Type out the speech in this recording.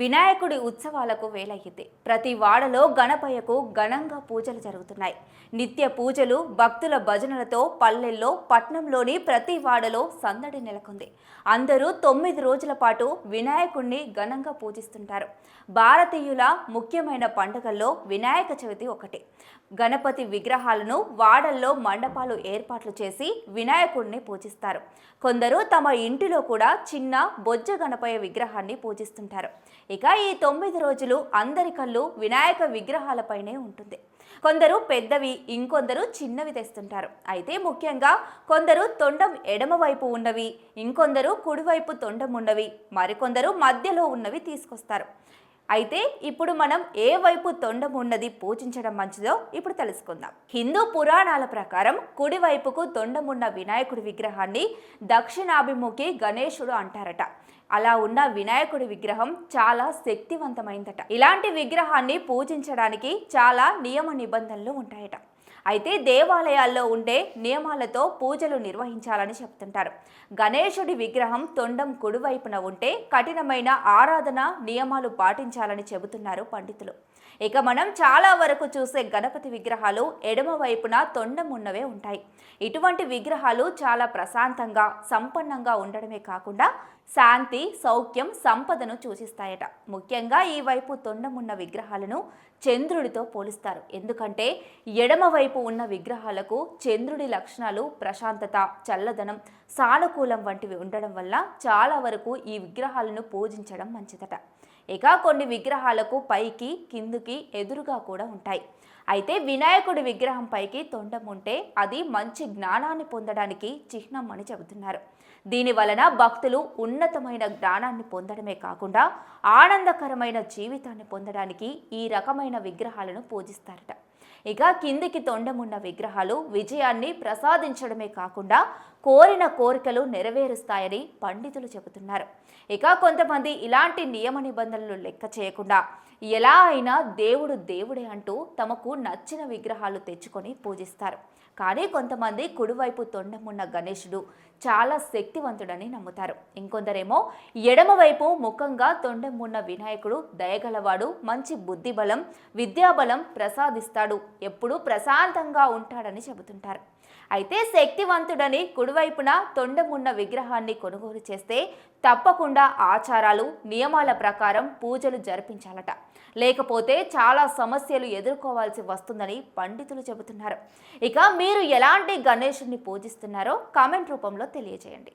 వినాయకుడి ఉత్సవాలకు వేలయ్యింది ప్రతి వాడలో గణపయ్యకు ఘనంగా పూజలు జరుగుతున్నాయి. నిత్య పూజలు భక్తుల భజనలతో పల్లెల్లో పట్నంలోని ప్రతి వాడలో సందడి నెలకొంది. అందరూ తొమ్మిది రోజుల పాటు వినాయకుణ్ణి ఘనంగా పూజిస్తుంటారు. భారతీయుల ముఖ్యమైన పండుగల్లో వినాయక చవితి ఒకటి. గణపతి విగ్రహాలను వాడల్లో మండపాలు ఏర్పాట్లు చేసి వినాయకుడిని పూజిస్తారు. కొందరు తమ ఇంటిలో కూడా చిన్న బొజ్జ గణపయ్య విగ్రహాన్ని పూజిస్తుంటారు. ఇక ఈ తొమ్మిది రోజులు అందరి కళ్ళు వినాయక విగ్రహాలపైనే ఉంటుంది. కొందరు పెద్దవి ఇంకొందరు చిన్నవి తెస్తుంటారు. అయితే ముఖ్యంగా కొందరు తొండం ఎడమవైపు ఉన్నవి ఇంకొందరు కుడివైపు తొండం ఉన్నవి మరికొందరు మధ్యలో ఉన్నవి తీసుకొస్తారు. అయితే ఇప్పుడు మనం ఏ వైపు తొండం ఉన్నది పూజించడం మంచిదో ఇప్పుడు తెలుసుకుందాం. హిందూ పురాణాల ప్రకారం కుడివైపుకు తొండం ఉన్న వినాయకుడి విగ్రహాన్ని దక్షిణాభిముఖి గణేశుడు అంటారట. అలా ఉన్న వినాయకుడి విగ్రహం చాలా శక్తివంతమైందట. ఇలాంటి విగ్రహాన్ని పూజించడానికి చాలా నియమ నిబంధనలు ఉంటాయట. అయితే దేవాలయాల్లో ఉండే నియమాలతో పూజలు నిర్వహించాలని చెప్తుంటారు. గణేశుడి విగ్రహం తొండం కుడివైపున ఉంటే కఠినమైన ఆరాధన నియమాలు పాటించాలని చెబుతున్నారు పండితులు. ఇక మనం చాలా వరకు చూసే గణపతి విగ్రహాలు ఎడమ వైపున తొండం ఉన్నవే ఉంటాయి. ఇటువంటి విగ్రహాలు చాలా ప్రశాంతంగా సంపన్నంగా ఉండడమే కాకుండా శాంతి సౌఖ్యం సంపదను సూచిస్తాయట. ముఖ్యంగా ఈ వైపు తొండమున్న విగ్రహాలను చంద్రుడితో పోలిస్తారు. ఎందుకంటే ఎడమ వైపు ఉన్న విగ్రహాలకు చంద్రుడి లక్షణాలు ప్రశాంతత చల్లదనం సానుకూలం వంటివి ఉండడం వల్ల చాలా వరకు ఈ విగ్రహాలను పూజించడం మంచిదట. ఇక కొన్ని విగ్రహాలకు పైకి కిందికి ఎదురుగా కూడా ఉంటాయి. అయితే వినాయకుడి విగ్రహం పైకి తొండం ఉంటే అది మంచి జ్ఞానాన్ని పొందడానికి చిహ్నం అని చెబుతున్నారు. దీని వలన భక్తులు ఉన్నతమైన జ్ఞానాన్ని పొందడమే కాకుండా ఆనందకరమైన జీవితాన్ని పొందడానికి ఈ రకమైన విగ్రహాలను పూజిస్తారట. ఇక కిందికి తొండమున్న విగ్రహాలు విజయాన్ని ప్రసాదించడమే కాకుండా కోరిన కోరికలు నెరవేరుస్తాయని పండితులు చెబుతున్నారు. ఇక కొంతమంది ఇలాంటి నియమ నిబంధనలు లెక్క చేయకుండా ఎలా అయినా దేవుడు దేవుడే అంటూ తమకు నచ్చిన విగ్రహాలు తెచ్చుకొని పూజిస్తారు. కానీ కొంతమంది కుడివైపు తొండమున్న గణేశుడు చాలా శక్తివంతుడని నమ్ముతారు. ఇంకొందరేమో ఎడమవైపు ముఖంగా తొండమున్న వినాయకుడు దయగలవాడు మంచి బుద్ధిబలం విద్యాబలం ప్రసాదిస్తాడు ఎప్పుడూ ప్రశాంతంగా ఉంటాడని చెబుతుంటారు. అయితే శక్తివంతుడని కుడివైపున తొండమున్న విగ్రహాన్ని కొనుగోలు చేస్తే తప్పకుండా ఆచారాలు నియమాల ప్రకారం పూజలు జరిపించాలట. లేకపోతే చాలా సమస్యలు ఎదుర్కోవాల్సి వస్తుందని పండితులు చెబుతున్నారు. ఇక మీరు ఎలాంటి గణేషుని పూజిస్తున్నారో కామెంట్ రూపంలో తెలియజేయండి.